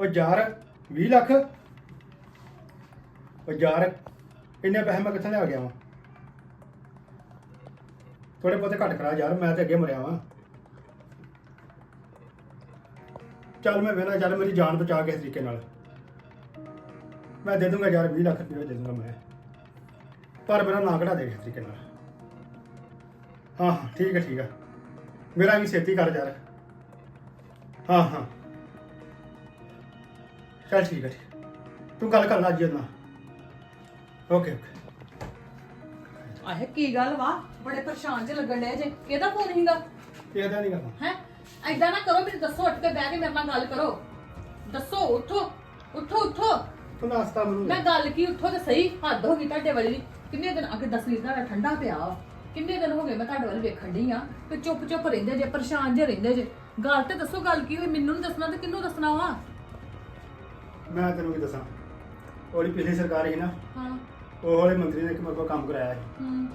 ਉਹ ਯਾਰ 20 ਲੱਖ? ਉਹ ਯਾਰ, ਇੰਨੇ ਪੈਸੇ ਮੈਂ ਕਿੱਥੋਂ ਲਿਆ ਗਿਆ ਵਾਂ ਥੋੜੇ ਬਹੁਤੇ ਘੱਟ ਕਰਾ ਯਾਰ, ਮੈਂ ਤੇ ਅੱਗੇ ਮਰਿਆ ਵਾਂ। ਚੱਲ ਮੈਂ ਵੇਣਾ ਚੱਲ ਮੇਰੀ ਜਾਨ ਬਚਾ ਕੇ ਇਸ ਤਰੀਕੇ ਨਾਲ। ਮੈਂ ਦੇ ਦੂੰਗਾ ਯਾਰ 20 ਲੱਖ ਰੁਪਏ, ਦੇ ਦੂੰਗਾ ਮੈਂ। ਪਰ ਮੇਰਾ ਨਾਂ ਕਢਾ ਦੇ ਇਸ ਤਰੀਕੇ ਨਾਲ। ਹਾਂ ਹਾਂ, ਠੀਕ ਹੈ ਠੀਕ ਹੈ ਮੇਰਾ ਵੀ ਛੇਤੀ ਕਰ ਯਾਰ। ਹਾਂ ਹਾਂ। ਚੱਲ ਠੀਕ ਹੈ ਠੀਕ ਤੂੰ ਗੱਲ ਕਰ ਲਾ ਜੀ ਉਹਦੇ ਨਾਲ। ਓਕੇ ਓਕੇ ਆਹੇ ਕੀ ਗੱਲ ਵਾ? ਬੜੇ ਪਰੇਸ਼ਾਨ ਜੇ ਲੱਗਣ ਡਏ ਜੇ। ਕਿਹਦਾ ਫੋਨ ਹੀਗਾ ਇਹਦਾ ਨਹੀਂ ਕਰਨਾ ਹੈ? ਐਦਾਂ ਨਾ ਕਰੋ ਮੈਨੂੰ ਦੱਸੋ ਉੱਠ ਕੇ ਬਹਿ ਕੇ ਮੇਰੇ ਨਾਲ ਗੱਲ ਕਰੋ। ਦੱਸੋ ਉੱਠੋ ਉੱਠੋ ਉੱਠੋ। ਤੂੰ ਨਾਸਤਾ ਮੈਨੂੰ ਮੈਂ ਦੇ। ਗੱਲ ਕੀ ਉੱਠੋ ਤੇ ਸਹੀ। ਹੱਦ ਹੋ ਗਈ ਤੁਹਾਡੇ ਵਾਲੀ ਵੀ। ਕਿੰਨੇ ਦਿਨ ਅੱਗੇ 10 ਲੀਟਰ ਦਾ ਠੰਡਾ ਪਿਆ ਵਾ। ਕਿੰਨੇ ਦਿਨ ਹੋ ਗਏ ਮੈਂ ਤੁਹਾਡੇ ਵੱਲ ਵੇਖਣ ਡਈ ਆ। ਤੇ ਚੁੱਪ ਚੁੱਪ ਰਹਿੰਦੇ ਜੇ ਪਰੇਸ਼ਾਨ ਜੇ ਰਹਿੰਦੇ ਜੇ। ਗੱਲ ਤੇ ਦੱਸੋ ਗੱਲ ਕੀ ਹੋਈ? ਮੈਨੂੰ ਨਹੀਂ ਦੱਸਣਾ ਤੇ ਕਿਹਨੂੰ ਦੱਸਣਾ ਵਾ? ਮੈਂ ਤੈਨੂੰ ਕੀ ਦੱਸਾਂ? ਉਹਦੀ ਪਿਛਲੀ ਸਰਕਾਰ ਸੀ ਨਾ ਹਾਂ। ਉਹ ਵਾਲੇ ਮੰਤਰੀ ਨੇ ਇੱਕ ਮੇਰੇ ਕੋਲ ਕੰਮ ਕਰਾਇਆ ਸੀ। ਹੂੰ।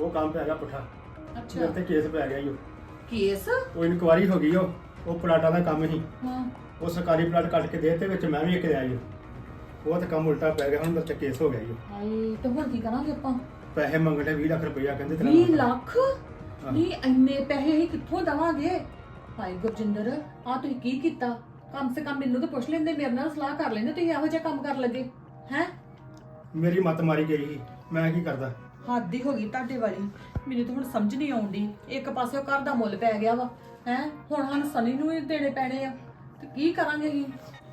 ਉਹ ਕੰਮ ਪੈ ਗਿਆ ਪੁੱਠਾ। ਅੱਛਾ। ਤੇ ਕੇਸ ਪੈ ਗਿਆ ਜੀ ਉਹ। ਕੇਸ? ਉਹ ਇਨਕੁਆਰੀ ਹੋ ਗਈ ਉਹ। ਉਹ ਪਲਾਟਾਂ ਦਾ ਕੰਮ ਸੀ। ਹਾਂ। ਉਹ ਸਰਕਾਰੀ ਪਲਾਟ ਕੱਟ ਕੇ ਦੇ ਤੇ ਵਿੱਚ ਮੈਂ ਵੀ ਇੱਕ ਲਿਆ ਜੀ ਉਹ। ਤੇ ਕੰਮ ਉਲਟਾ ਪੈ ਗਿਆ ਹੁਣ ਮੇਰੇ ਤੇ ਕੇਸ ਹੋ ਗਿਆ ਜੀ ਉਹ। ਹਾਏ ਤੇ ਹੁਣ ਕੀ ਕਰਾਂਗੇ ਆਪਾਂ? ਪੈਸੇ ਮੰਗਣੇ 20 ਲੱਖ ਰੁਪਈਆ ਕਹਿੰਦੇ ਤੇਰਾ 20 ਨਾਮ ਲੱਖ? ਨਹੀਂ ਇੰਨੇ ਪੈਸੇ ਅਸੀਂ ਕਿੱਥੋਂ ਦਵਾਂਗੇ? ਭਾਈ ਗੁਰਜਿੰਦਰ ਆ ਤੁਸੀਂ ਕੀ ਕੀਤਾ? ਕਮ ਸੇ ਕਮ ਮੈਨੂੰ ਤਾਂ ਪੁੱਛ ਲੈਂਦੇ ਮੇਰੇ ਨਾਲ ਸਲਾਹ ਕਰ ਲੈਂਦੇ ਤੁਸੀਂ ਇਹੋ ਜਿਹਾ ਕੰਮ ਕਰਨ ਲੱਗੇ ਹੈ? ਮੇਰੀ ਮੱਤ ਮਾਰੀ ਗਈ ਸੀ ਮੈਂ ਕੀ ਕਰਦਾ? ਹੱਦ ਹੀ ਹੋ ਗਈ ਤੁਹਾਡੇ ਵਾਲੀ ਮੈਨੂੰ ਤਾਂ ਹੁਣ ਸਮਝ ਨਹੀਂ ਆਉਂਦੀ ਇੱਕ ਪਾਸੇ ਘਰ ਦਾ ਮੁੱਲ ਪੈ ਗਿਆ ਵਾ ਹੈ? ਹੁਣ ਸਾਨੂੰ ਸਨੀ ਨੂੰ ਹੀ ਦੇਣੇ ਪੈਣੇ ਆ ਤੇ ਕੀ ਕਰਾਂਗੇ ਅਸੀਂ?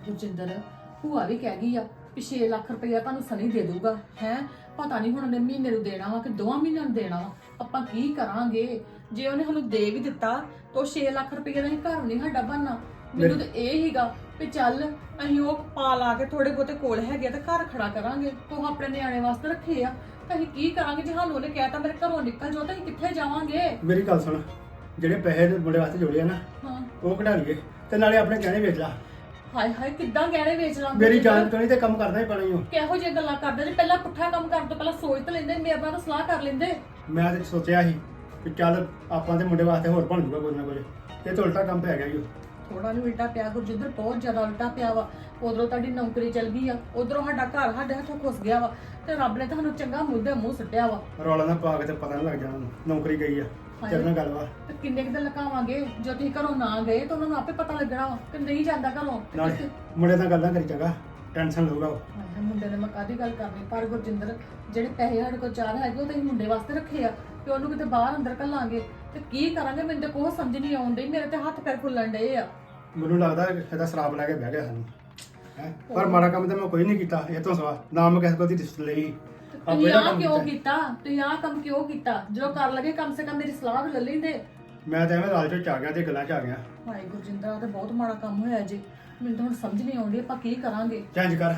ਗੁਰਜਿੰਦਰ ਭੂਆ ਵੀ ਕਹਿ ਗਈ ਆ ਕਿ 6 ਲੱਖ ਰੁਪਇਆ ਤੁਹਾਨੂੰ ਸਨੀ ਦੇ ਦੂਗਾ ਹੈ? ਪਤਾ ਨਹੀਂ ਹੁਣ ਉਹਨੇ ਮਹੀਨੇ ਨੂੰ ਦੇਣਾ ਵਾ ਕਿ ਦੋਵਾਂ ਮਹੀਨਿਆਂ ਨੂੰ ਦੇਣਾ ਵਾ ਆਪਾਂ ਕੀ ਕਰਾਂਗੇ? ਜੇ ਉਹਨੇ ਸਾਨੂੰ ਦੇ ਵੀ ਦਿੱਤਾ ਤਾਂ ਉਹ 6 ਲੱਖ ਰੁਪਇਆ ਦਾ ਹੀ ਘਰ ਨਹੀਂ ਸਾਡਾ ਬਣਨਾ। ਮੈਨੂੰ ਤਾਂ ਇਹ ਹੀਗਾ ਵੀ ਚੱਲ ਅਸੀਂ ਉਹ ਪਾ ਲਾ ਕੇ ਥੋੜੇ ਬਹੁਤੇ ਕੋਲ ਹੈਗੇ ਆ ਤੇ ਘਰ ਖੜਾ ਕਰਾਂਗੇ। ਤੂੰ ਆਪਣੇ ਨਿਆਣੇ ਵਾਸਤੇ ਰੱਖੇ ਆ। ਤਾਂ ਅਸੀਂ ਕੀ ਕਰਾਂਗੇ? ਜੇ ਸਾਨੂੰ ਉਹਨੇ ਕਹਿਤਾ ਮੇਰੇ ਘਰੋਂ ਨਿਕਲ ਜਾਓ ਤਾਂ ਅਸੀਂ ਕਿੱਥੇ ਜਾਵਾਂਗੇ? ਮੇਰੀ ਗੱਲ ਸੁਣ। ਜਿਹੜੇ ਪੈਸੇ ਦੇ ਮੁੰਡੇ ਵਾਸਤੇ ਜੋੜੇ ਆ ਨਾ ਹਾਂ। ਉਹ ਕਢਾ ਲਈਏ ਤੇ ਨਾਲੇ ਆਪਣੇ ਗਹਿਣੇ ਵੇਚ ਲਾ। ਹਾਏ ਹਾਏ ਕਿੱਦਾਂ ਗਹਿਣੇ ਵੇਚ ਲਾਂਗੇ ਮੇਰੀ ਜਾਨ ਤੋਂ ਨਹੀਂ ਤੇ ਕੰਮ ਕਰਨਾ ਹੀ ਪੈਣਾ ਹੀ। ਕਿਹੋ ਜਿਹੀ ਗੱਲਾਂ ਕਰਦੇ ਜੇ? ਪਹਿਲਾਂ ਪੁੱਠਾ ਕੰਮ ਕਰਨ ਤੋਂ ਪਹਿਲਾਂ ਸੋਚ ਤਾਂ ਲੈਂਦੇ ਮੇਰੇ ਨਾਲ ਤਾਂ ਸਲਾਹ ਕਰ ਲੈਂਦੇ। ਮੈਂ ਤੇ ਸੋਚਿਆ ਸੀ ਕਿ ਚੱਲ ਆਪਾਂ ਤੇ ਮੁੰਡੇ ਵਾਸਤੇ ਹੋਰ ਬਣ ਜੂਗਾ ਕੁਝ ਨਾ ਕੁਝ। ਤੇ ਉਲਟਾ ਕੰਮ ਪੈ ਗਿਆ ਜੀ ਉਹ। ਥੋੜਾ ਜਿਹਾ ਉਲਟਾ ਪਿਆ ਗੁਰਜਿੰਦਰ ਬਹੁਤ ਜ਼ਿਆਦਾ ਉਲਟਾ ਪਿਆ ਵਾ। ਉਧਰੋਂ ਤੁਹਾਡੀ ਨੌਕਰੀ ਚਲ ਗਈ ਆ ਉਧਰੋਂ ਸਾਡਾ ਘਰ ਸਾਡੇ ਹੱਥੋਂ ਖੁੱਸ ਗਿਆ ਵਾ ਤੇ ਰੱਬ ਨੇ ਤੁਹਾਨੂੰ ਚੰਗਾ ਮੁੱਦੇ ਮੂੰਹ ਸੁੱਟਿਆ ਵਾ। ਰੌਲਾ ਨਾ ਪਾ ਕੇ ਤੇ ਪਤਾ ਨਹੀਂ ਲੱਗ ਜਾਣਾ ਉਹਨੂੰ। ਨੌਕਰੀ ਗਈ ਆ ਤੇਰੇ ਨਾਲ ਗੱਲ ਵਾ। ਤੇ ਕਿੰਨੇ ਕੁ ਦਿਨ ਲਕਾਵਾਂਗੇ ਜੇ ਤੁਸੀਂ ਘਰੋਂ ਨਾ ਗਏ ਤਾਂ ਉਹਨਾਂ ਨੂੰ ਆਪੇ ਪਤਾ ਲੱਗਣਾ ਵਾ ਕਿ ਨਹੀਂ ਜਾਂਦਾ ਘਰੋਂ। ਤੇ ਨਾਲੇ ਕਿਤੇ- ਮੁੰਡੇ ਨਾਲ ਗੱਲਾਂ ਕਰੀ ਚੰਗਾ ਟੈਨਸ਼ਨ ਲਊਗਾ ਉਹ। ਹਾਏ ਮੁੰਡੇ ਨੇ ਮੈਂ ਕਾਦੀ ਗੱਲ ਕਰਨੀ? ਪਰ ਗੁਰਜਿੰਦਰ ਜਿਹੜੇ ਪੈਸੇ ਸਾਡੇ ਕੋਲ ਚਾਰ ਹੈਗੇ ਉਹ ਤਾਂ ਅਸੀਂ ਮੁੰਡੇ ਵਾਸਤੇ ਰੱਖੇ ਆ ਤੇ ਉਹਨੂੰ ਕਿਤੇ ਬਾਹਰ ਅੰਦਰ ਘੱਲਾਂਗੇ। ਤੇ ਕੀ ਕਰਾਂਗੇ? ਮੈਨੂੰ ਤਾਂ ਕੋਈ ਸਮਝ ਨਹੀਂ ਆਉਂਦੀ ਮੇਰੇ ਤੇ ਹੱਥ ਪੈਰ ਫੁੱਲਣ ਡਏ ਆ। ਮੈਨੂੰ ਲੱਗਦਾ ਇਹਦਾ ਸ਼ਰਾਬ ਲੈ ਕੇ ਬਹਿ ਗਿਆ ਸਾਨੂੰ। ਹੈਂ? ਪਰ ਮਾੜਾ ਕੰਮ ਤਾਂ ਮੈਂ ਕੋਈ ਨਹੀਂ ਕੀਤਾ। ਇਹ ਤੋਂ ਸਵਾ ਨਾ ਮੈਂ ਕਿਸੇ ਕੋਲ ਦੀ ਰਿਸ਼ਤ ਲਈ। ਆਹ ਤੁਸੀਂ ਆਹ ਕਿਉਂ ਕੀਤਾ। ਕੀਤਾ? ਤੁਸੀਂ ਆਹ ਕੰਮ ਕਿਉਂ ਕੀਤਾ? ਜਦੋਂ ਕਰ ਲਗੇ ਕਮ ਸੇ ਕਮ ਮੇਰੀ ਸਲਾਹ ਵੀ ਲੈ ਲੈਂਦੇ ਮੈਂ ਤਾਂ ਐਵੇਂ ਲਾਲਚ ਚ ਆ ਗਿਆ ਤੇ ਗੱਲਾਂ ਚ ਆ ਗਿਆ। ਹਾਏ ਗੁਰਜਿੰਦਰ ਆ ਤੇ ਬਹੁਤ ਮਾੜਾ ਕੰਮ ਹੋਇਆ ਜੀ। ਮੈਨੂੰ ਤਾਂ ਹੁਣ ਸਮਝ ਨਹੀਂ ਆਉਂਦੀ ਆਪਾਂ ਕੀ ਕਰਾਂਗੇ। ਚੇਂਜ ਕਰ।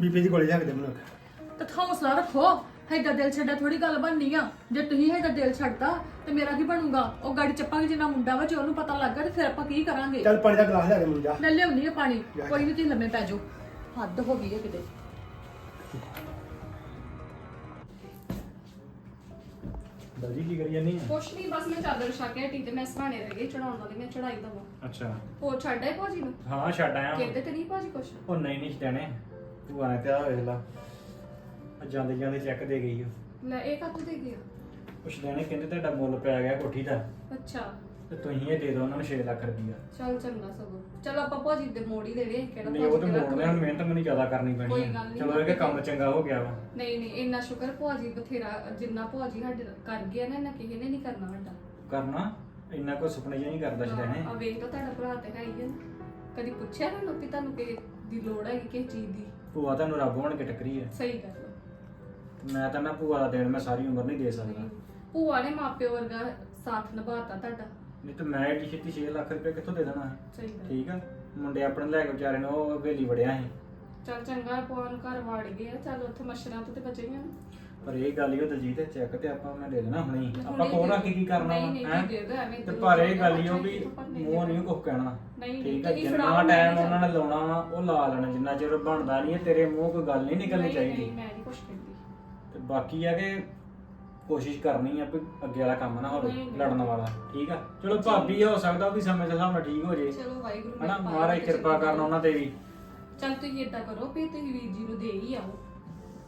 ਬੀਪੀ ਦੀ ਗੋਲੀ ਲਿਆ ਕੇ ਦੇ ਮੈਨੂੰ। ਇੱਕ। ਤੇ ਹੌਸਲਾ ਰੱਖੋ। ਹੈਦਾ ਦਿਲ ਛੱਡਾ ਥੋੜੀ ਗੱਲ ਬਣਨੀ ਆ। ਜੇ ਤੁਸੀਂ ਹੈਦਾ ਦਿਲ ਛੱਡਤਾ ਤੇ ਮੇਰਾ ਕੀ ਬਣੂਗਾ? ਉਹ ਗਾੜੀ ਚੱਪਾਂਗੇ ਜਿੰਨਾ ਮੁੰਡਾ ਵਾ ਜੇ ਉਹਨੂੰ ਪਤਾ ਲੱਗਾ ਤੇ ਫਿਰ ਆਪਾਂ ਕੀ ਕਰਾਂਗੇ? ਚੱਲ ਪਾਣੀ ਦਾ ਗਲਾਸ ਲਿਆ ਦੇ ਮੈਨੂੰ ਜਾ ਲੈ ਲਿਆਉਣੀ ਆ ਪਾਣੀ। ਕੋਈ ਨਹੀਂ ਤੁਸੀਂ ਲੰਮੇ ਪੈ ਜਾਓ। ਹੱਦ ਹੋ ਗਈ ਹੈ ਕਿਤੇ। ਦਲਜੀ ਕੀ ਕਰੀ ਜਾਨੀ ਆ? ਕੁਛ ਨਹੀਂ ਬਸ ਮੈਂ ਚਾਦਰ ਵਿਛਾ ਕੇ ਹਟੀ ਤੇ ਮੈਂ ਸਰਾਣੇ ਰਹਿ ਗਈ ਚੜਾਉਣ ਵਾਲੀ ਮੈਂ ਚੜਾਈ ਦਵਾਂ। ਅੱਛਾ। ਹੋਰ ਛੱਡ ਆਏ ਭਾਜੀ ਨੂੰ? ਹਾਂ ਛੱਡ ਆਇਆ। ਕਹਿੰਦੇ ਤੇ ਨਹੀਂ ਭਾਜੀ ਕੁਛ? ਉਹ ਨਹੀਂ ਨਹੀਂ ਛਡਣੇ। ਭੂਆ ਨੇ ਤੇ ਆ ਵੇਖ ਲਾ। ਆ ਜਾਂਦੇ ਜਾਂਦੇ ਚੈੱਕ ਦੇ ਗਈ ਉਹ। ਲੈ ਇਹ ਕੱਟ ਦੇ ਗਿਆ ਉਹ ਛਡਣੇ ਕਹਿੰਦੇ ਤੁਹਾਡਾ ਮੁੱਲ ਪੈ ਗਿਆ ਕੋਠੀ ਦਾ। ਅੱਛਾ। ਤੇ ਤੁਸੀਂ ਇਹ ਦੇ ਦਿਓ ਉਹਨਾਂ ਨੂੰ 6 ਲੱਖ ਰੁਪਈਆ। ਚੱਲ ਚੰਗਾ ਸਗੋਂ। ਚਲੋ ਆਪਾਂ ਭਾਜੀ ਦੇ ਮੋੜ ਹੀ ਦੇਵੇ ਕਿਹੜਾ ਨਹੀਂ ਉਹ ਭਾਜੀ ਤੇ ਮੋੜਨੇ ਹੁਣ ਮਿਹਨਤ ਮੈਨੂੰ ਜ਼ਿਆਦਾ ਕਰਨੀ ਪੈਣੀ ਕੋਈ ਨੀ, ਚਲੋ ਇਹ ਕਿ ਕੰਮ ਚੰਗਾ ਹੋ ਗਿਆ ਵਾ। ਨਹੀਂ ਨਹੀਂ ਇੰਨਾ ਸ਼ੁਕਰ ਭਾਜੀ ਬਥੇਰਾ ਜਿੰਨਾ ਭਾਜੀ ਸਾਡੇ ਕਰ ਗਿਆ ਨਾ ਇਹਨਾਂ ਕਿਸੇ ਨੇ ਨਹੀਂ ਕਰਨਾ ਵੱਡਾ ਕਰਨਾ? ਇੰਨਾ ਕੋਈ ਸੁਪਨੇ ਜਿਹਾ ਨਹੀਂ ਕਰਦਾ ਛਡਣੇ ਆ ਵੇਖ ਤਾਂ ਤੁਹਾਡਾ ਭਰਾ ਤੇ ਹੈ ਹੀ ਹੈ ਨਾ। ਕਦੀ ਪੁੱਛਿਆ ਨਾ ਕਿ ਤੁਹਾਨੂੰ ਕਿ ਦੀ ਲੋੜ ਹੈ ਕਿਸੇ ਚੀਜ਼ ਦੀ? ਭੂਆ ਤੁਹਾਨੂੰ ਰੱਬ ਬਣ ਕੇ ਟੱਕਰੀ ਆ। ਸਹੀ ਗੱਲ। ਹੈ ਮੈਂ ਤਾਂ ਨਾ ਭੂਆ ਦਾ ਦੇਣ ਮੈਂ ਸਾਰੀ ਉਮਰ ਨਹੀਂ ਦੇ ਸਕਦਾ। ਭੂਆ ਨੇ ਮਾਪਿਓ ਵਰਗਾ ਸਾਥ ਨਿਭਾਤਾ ਤੁਹਾਡਾ। ਨਹੀਂ ਤੇ ਮੈਂ ਏਡੀ ਛੇਤੀ 6 ਲੱਖ ਰੁਪਏ ਕਿੱਥੋਂ ਦੇ ਦੇਣਾ ਹੈ? ਸਹੀ ਗੱਲ। ਠੀਕ ਆ? ਮੁੰਡੇ ਆਪਣੇ ਲੈ ਕੇ ਵਿਚਾਰੇ ਨੂੰ ਉਹ ਹਵੇਲੀ ਵੜਿਆ ਸੀ। ਚੱਲ ਚੰਗਾ ਨੂੰ ਘਰ ਵੜ ਗਏ ਆ। ਚੱਲ ਉੱਥੇ ਮੱਛਰਾਂ ਤੋਂ ਤੇ ਬਚੇ ਗਏ ਪਰ ਇਹ ਗੱਲ ਹੀ ਉਹ ਦਲਜੀਤ ਚੈੱਕ ਤੇ ਆਪਾਂ ਮੈਂ ਦੇ ਦੇਣਾ ਹੁਣੀ ਆਪਾਂ ਕੋਲ ਰੱਖ ਕੇ ਕੀ ਕਰਨਾ ਨਹੀਂ, ਨਹੀਂ, ਹੈ? ਦੇ ਦਿਓ, ਐਵੇਂ ਤੇ ਪਰ ਇਹ ਗੱਲ ਹੀ ਉਹ ਵੀ ਮੂੰਹ ਨਹੀਂ ਕੁਝ ਕਹਿਣਾ। ਨਹੀਂ ਠੀਕ ਹੈ ਤੁਸੀਂ ਜਿੰਨਾ ਫੜਾਓ, ਮੈਂ ਟਾਈਮ ਨਹੀਂ ਉਹਨਾਂ ਨੇ ਲਾਉਣਾ ਵਾ ਉਹ ਲਾ ਲੈਣਾ। ਜਿੰਨਾ ਚਿਰ ਬਣਦਾ ਨਹੀਂ ਹੈ ਤੇਰੇ ਮੂੰਹ ਕੋਈ ਗੱਲ ਨਹੀਂ ਨਿਕਲਣੀ ਨਹੀਂ, ਚਾਹੀਦੀ। ਨਹੀਂ, ਮੈਂ ਨਹੀਂ ਕੁਛ ਕਹਿੰਦੀ। ਬਾਕੀ ਆ ਕਿ ਕੋਸ਼ਿਸ਼ ਕਰਨੀ ਆ ਵੀ ਅੱਗੇ ਵਾਲਾ ਕੰਮ ਨਾ ਹੋਵੇ ਨਹੀਂ, ਨਹੀਂ। ਲੜਨ ਵਾਲਾ ਠੀਕ ਆ? ਚਲੋ ਭਾਬੀ ਹੋ ਸਕਦਾ ਵੀ ਸਮੇਂ ਦੇ ਹਿਸਾਬ ਨਾਲ ਠੀਕ ਹੋ ਜੇ। ਚਲੋ ਵਾਹਿਗੁਰੂ ਹਨਾ? ਮਹਾਰਾਜ ਕਿਰਪਾ ਚੰਗੀ ਕਰਨ ਉਹਨਾਂ ਤੇ ਵੀ। ਚੱਲ ਤੁਸੀਂ ਏਦਾਂ ਕਰੋ ਵੀ ਤੁਸੀਂ ਵੀਰ ਜੀ ਨੂੰ ਦੇ ਹੀ ਆਓ।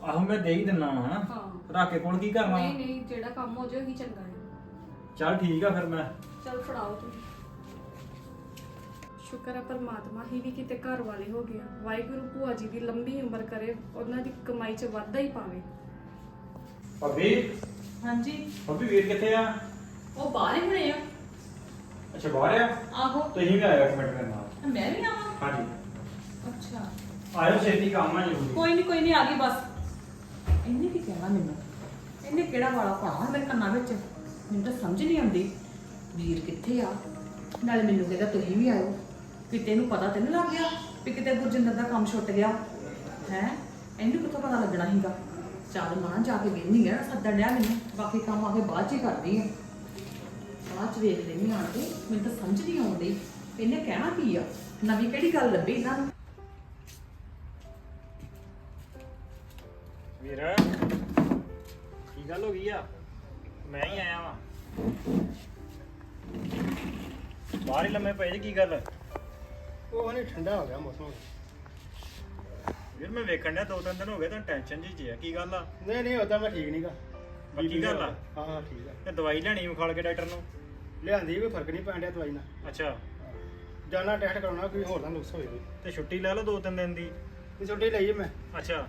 ਆਹੋ ਮੈਂ ਦੇ ਹੀ ਦਿੰਨਾ ਵਾ ਹਨਾ? ਹਾਂ। ਰੱਖ ਕੇ ਕੋਲ ਕੀ ਕਰਨਾ? ਨਹੀਂ ਨਹੀਂ ਜਿਹੜਾ ਕੰਮ ਹੋ ਜਾਏ ਉਹੀ ਚੰਗਾ ਹੈ। ਚੱਲ ਠੀਕ ਆ ਫਿਰ ਮੈਂ। ਚੱਲ ਫੜਾਓ ਤੁਸੀਂ। ਸ਼ੁਕਰ ਹੈ ਪਰਮਾਤਮਾ ਹੀ ਵੀ ਕਿਤੇ ਘਰ ਵਾਲੇ ਹੋ ਗਿਆ ਵਾਹਿਗੁਰੂ ਭੂਆ ਜੀ ਦੀ ਲੰਬੀ ਉਮਰ ਕਰੇ ਉਹਨਾਂ ਦੀ ਕਮਾਈ 'ਚ ਵਾਧਾ ਹੀ ਪਾਵੇ। ਭਾਬੀ ਹਾਂਜੀ। ਭਾਬੀ ਵੀਰ ਕਿੱਥੇ ਆ? ਉਹ ਬਾਹਰ ਹੀ ਹੋਣੇ ਆ। ਅੱਛਾ ਬਾਹਰ ਆ? ਆਹੋ। ਤੁਸੀਂ ਵੀ ਆਇਓ ਇੱਕ ਮਿੰਟ ਮੇਰੇ ਨਾਲ। ਮੈਂ ਵੀ ਆਵਾਂ? ਹਾਂਜੀ। ਅੱਛਾ। ਆਇਓ ਛੇਤੀ ਕੰਮ ਆ ਜ਼ਰੂਰੀ। ਕੋਈ ਨਹੀਂ ਕੋਈ ਨਹੀਂ ਆ ਗਈ ਬਸ। ਇਹਨੇ ਕੀ ਕਹਿਣਾ ਮੈਨੂੰ? ਇਹਨੇ ਕਿਹੜਾ ਵਾਲਾ ਪਾਉਣਾ ਮੇਰੇ ਕੰਨਾਂ ਵਿੱਚ? ਮੈਨੂੰ ਤਾਂ ਸਮਝ ਨਹੀਂ ਆਉਂਦੀ। ਵੀਰ ਕਿੱਥੇ ਆ? ਨਾਲੇ ਮੈਨੂੰ ਕਹਿੰਦਾ ਤੁਸੀਂ ਵੀ ਆਇਓ। ਕਿਤੇ ਨੂੰ ਪਤਾ ਤੇ ਨਹੀਂ ਲੱਗ ਗਿਆ ਵੀ ਕਿਤੇ ਗੁਰਜਿੰਦਰ ਦਾ ਕੰਮ ਛੁੱਟ ਗਿਆ। ਹੈ? ਇਹਨੂੰ ਕਿੱਥੋਂ ਪਤਾ ਲੱਗਣਾ ਸੀਗਾ? ਚੱਲ ਮਾਂ ਜਾ ਕੇ ਵੇਖਣੀ ਆ ਸੱਦਣ ਡਿਆ ਮੈਨੂੰ। ਬਾਕੀ ਕੰਮ ਆ ਕੇ ਬਾਅਦ ਚ ਹੀ ਕਰਦੀ ਆ। ਬਾਅਦ ਚ ਵੇਖ ਲੈਣੀ ਆਣ ਕੇ ਮੈਨੂੰ ਤਾਂ ਸਮਝ ਨਹੀਂ ਆਉਂਦੀ ਇਹਨੇ ਕਹਿਣਾ ਕੀ ਆ? ਨਵੀਂ ਕਿਹੜੀ ਗੱਲ ਲੱਭੀ ਇਹਨਾਂ ਨੂੰ? ਵੀਰ ਕੀ ਗੱਲ ਹੋ ਗਈ ਆ? ਮੈਂ ਹੀ ਆਇਆ ਵਾਂ। ਬਾਹਰ ਹੀ ਲੰਮੇ ਪਏ ਜੀ ਕੀ ਗੱਲ? ਉਹ ਨਹੀਂ ਠੰਡਾ ਹੋ ਗਿਆ ਮੌਸਮ। ਵੀਰ ਮੈਂ ਵੇਖਣ ਡਿਆ ਦੋ ਤਿੰਨ ਦਿਨ ਹੋ ਗਏ ਤਾਂ ਟੈਨਸ਼ਨ ਜੀ ਚ ਆ ਕੀ ਗੱਲ ਆ? ਨਹੀਂ ਨਹੀਂ ਉਦਾਂ ਮੈਂ ਠੀਕ ਨਹੀਂਗਾ ਪੱਕੀ ਗੱਲ ਆ? ਹਾਂ ਹਾਂ ਠੀਕ ਆ। ਤੇ ਦਵਾਈ ਲੈਣੀ ਵਿਖਾਲ ਕੇ ਡਾਕਟਰ ਨੂੰ? ਲਿਆਂਦੀ ਵੀ ਫ਼ਰਕ ਨਹੀਂ ਪੈਣ ਡਿਆ ਦਵਾਈ ਨਾਲ। ਅੱਛਾ। ਜਾਣਾ ਟੈਸਟ ਕਰਾਉਣਾ ਕੋਈ ਹੋਰ ਨਾ ਨੁਕਸ ਹੋਏ ਕੋਈ। ਤੇ ਛੁੱਟੀ ਲੈ ਲਓ ਦੋ ਤਿੰਨ ਦਿਨ ਦੀ? ਇਹ ਛੁੱਟੀ ਲਈ ਮੈਂ। ਅੱਛਾ।